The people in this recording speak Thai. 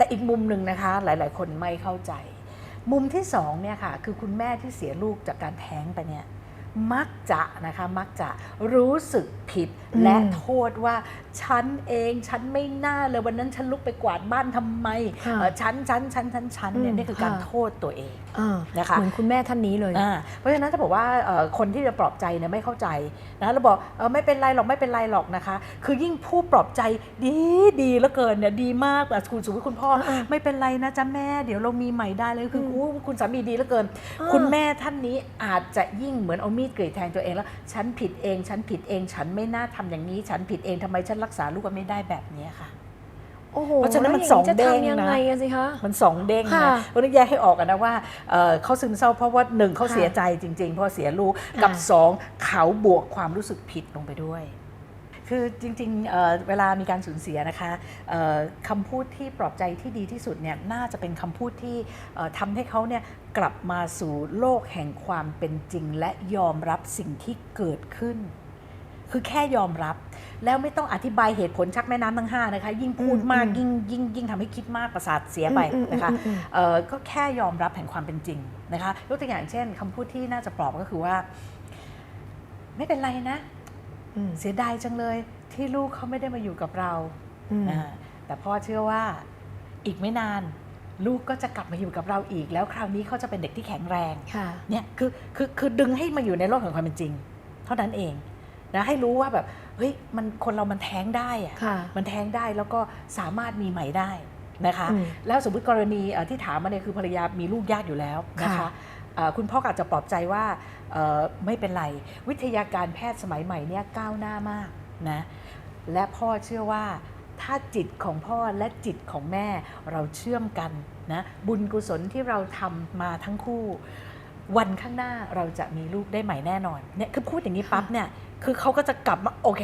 แต่อีกมุมหนึ่งนะคะหลาย ๆ คนไม่เข้าใจ มุมที่สองเนี่ยค่ะคือคุณแม่ที่เสียลูกจากการแท้งไปเนี่ย มักจะนะคะมักจะรู้สึกผิดอืมและโทษว่า ฉันเองฉันไม่น่าเลยวันนั้นฉันลุกไปกวาดบ้านทำไมค่ะเอ่อฉันฉันฉันฉันฉันเนี่ยอืมนี่คือการค่ะโทษตัวเองอ่านะคะเหมือนคุณแม่ท่านนี้เลยอ่าเพราะฉะนั้นถ้าบอกว่าเอ่อคนที่จะปลอบใจเนี่ยไม่เข้าใจนะเราบอกเออไม่เป็นไรหรอกไม่เป็นไรหรอกนะคะ คือยิ่งพูดปลอบใจดีดีเหลือเกินเนี่ยดีมากแบบคุณสมมติคุณพ่ออ่าไม่เป็นไรนะจ๊ะแม่เดี๋ยวเรามีใหม่ได้เลยคืออมอู้คุณสามีดีเหลือเกินอ่าคุณแม่ท่านนี้อาจจะยิ่งเหมือนเอามีดกรีดแทงตัวเองแล้ว ฉันผิดเอง ฉันผิดเอง ฉันไม่น่าทำอย่างนี้ ฉันผิดเองทำไมฉันรักษาลูกกันไม่ได้แบบนี้ค่ะโอ้โหเพราะฉะนั้นมันแล้วสองจะเด้งทำยังนะไงอะสิคะมันสองเด้งค่ะนะเพราะฉะนั้นแยกให้ออกกันนะว่าเอ่อเขาซึมเศร้าเพราะว่าหนึ่งเขาค่ะเสียใจจริง ๆ เพราะเสียลูกกับอ่าสองเขาบวกความรู้สึกผิดลงไปด้วย คือจริงๆเอ่อเวลามีการสูญเสียนะคะเอ่อคำพูดที่ปลอบใจที่ดีที่สุดเนี่ยน่าจะเป็นคำพูดที่เอ่อทำให้เขาเนี่ยกลับมาสู่โลกแห่งความเป็นจริง และยอมรับสิ่งที่เกิดขึ้น คือแค่ยอมรับ แล้วไม่ต้องอธิบายเหตุผลชักแม่น้ำทั้งห้านะคะ ยิ่งพูดมากอืมยิ่งยิ่งยิ่งทำให้คิดมากประสาทเสียไปอืมอืมนะคะอืมอืมเอ่อก็แค่ยอมรับแห่งความเป็นจริงนะคะยกตัวอย่างเช่นคำพูดที่น่าจะปลอบก็คือว่า ไม่เป็นไรนะอืม เสียดายจังเลยที่ลูกเขาไม่ได้มาอยู่กับเราอืมอ่าแต่พ่อเชื่อว่าอีกไม่นานลูกก็จะกลับมาอยู่กับเราอีก แล้วคราวนี้เขาจะเป็นเด็กที่แข็งแรงค่ะเนี่ยคือคือคือดึงให้มาอยู่ในโลกแห่งความเป็นจริง เท่านั้นเองนะให้รู้ว่าแบบเฮ้ยมันคนเรามันแท้งได้อะค่ะมันแท้งได้แล้วก็สามารถมีใหม่ได้นะคะอืมแล้วสมมติกรณีเอ่อที่ถามมาเนี่ยคือภรรยามีลูกยากอยู่แล้วนะคะค่ะเอ่อคุณพ่อก็อาจจะปลอบใจว่าเอ่อ ไม่เป็นไร วิทยาการแพทย์สมัยใหม่เนี่ยก้าวหน้ามากนะและพ่อเชื่อว่าถ้าจิตของพ่อและจิตของแม่เราเชื่อมกันนะบุญกุศลที่เราทำมาทั้งคู่ วันข้างหน้าเราจะมีลูกได้ใหม่แน่นอนเนี่ยคือพูดอย่างนี้ปั๊บเนี่ยคือเขาก็จะกลับมาโอเค